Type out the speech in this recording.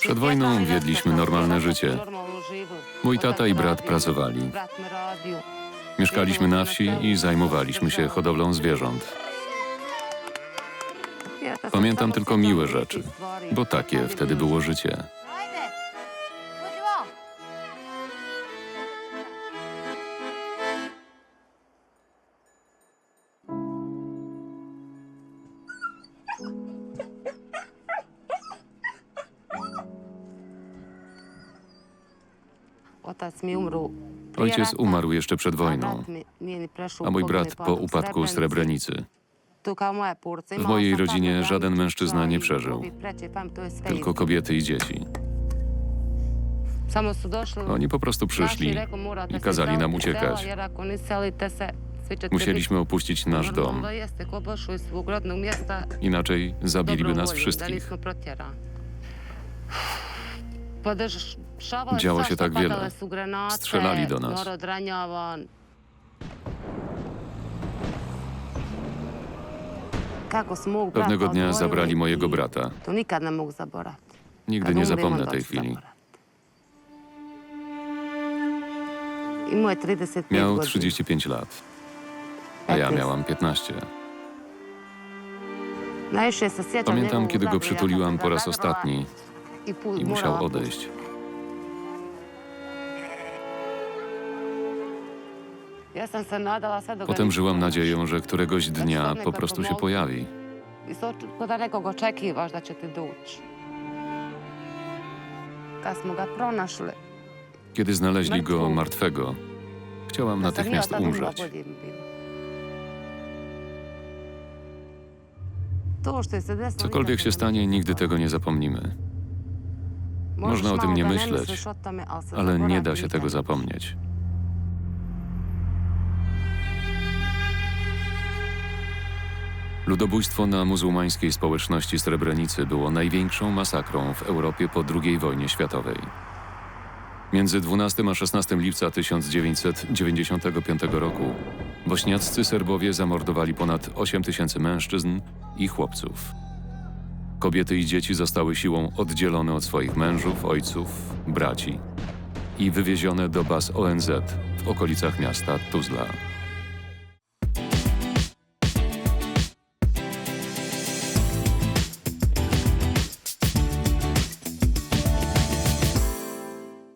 Przed wojną wiedliśmy normalne życie. Mój tata i brat pracowali. Mieszkaliśmy na wsi i zajmowaliśmy się hodowlą zwierząt. Pamiętam tylko miłe rzeczy, bo takie wtedy było życie. Ojciec umarł jeszcze przed wojną, a mój brat po upadku Srebrenicy. W mojej rodzinie żaden mężczyzna nie przeżył. Tylko kobiety i dzieci. Oni po prostu przyszli i kazali nam uciekać. Musieliśmy opuścić nasz dom, inaczej zabiliby nas wszystkich. Działo się tak wiele. Strzelali do nas. Pewnego dnia zabrali mojego brata. Nigdy Kad nie zapomnę tej chwili. zaboraviti. Imao je 35 Miał godina. 35 lat, a ja miałam 15. Najviše se sjećam Pamiętam, kiedy go przytuliłam po raz ostatni i pu- i musiał odejść. Potem żyłam nadzieją, że któregoś dnia po prostu się pojawi. I so, ko da nekog očekivaš da će ti doći. Kad smo ga pronašli, Kiedy znaleźli go martwego, chciałam natychmiast umrzeć. Cokolwiek się stanie, nigdy tego nie zapomnimy. Można o tym nie myśleć, Ale nie da się tego ne. zapomnieć. Ludobójstwo na muzułmańskiej społeczności Srebrenicy było największą masakrą w Europie po II wojnie światowej. Między 12 a 16 lipca 1995 roku bośniaccy Serbowie zamordowali ponad 8 tysięcy mężczyzn i chłopców. Kobiety i dzieci zostały siłą oddzielone od swoich mężów, ojców, braci i wywiezione do baz ONZ w okolicach miasta Tuzla.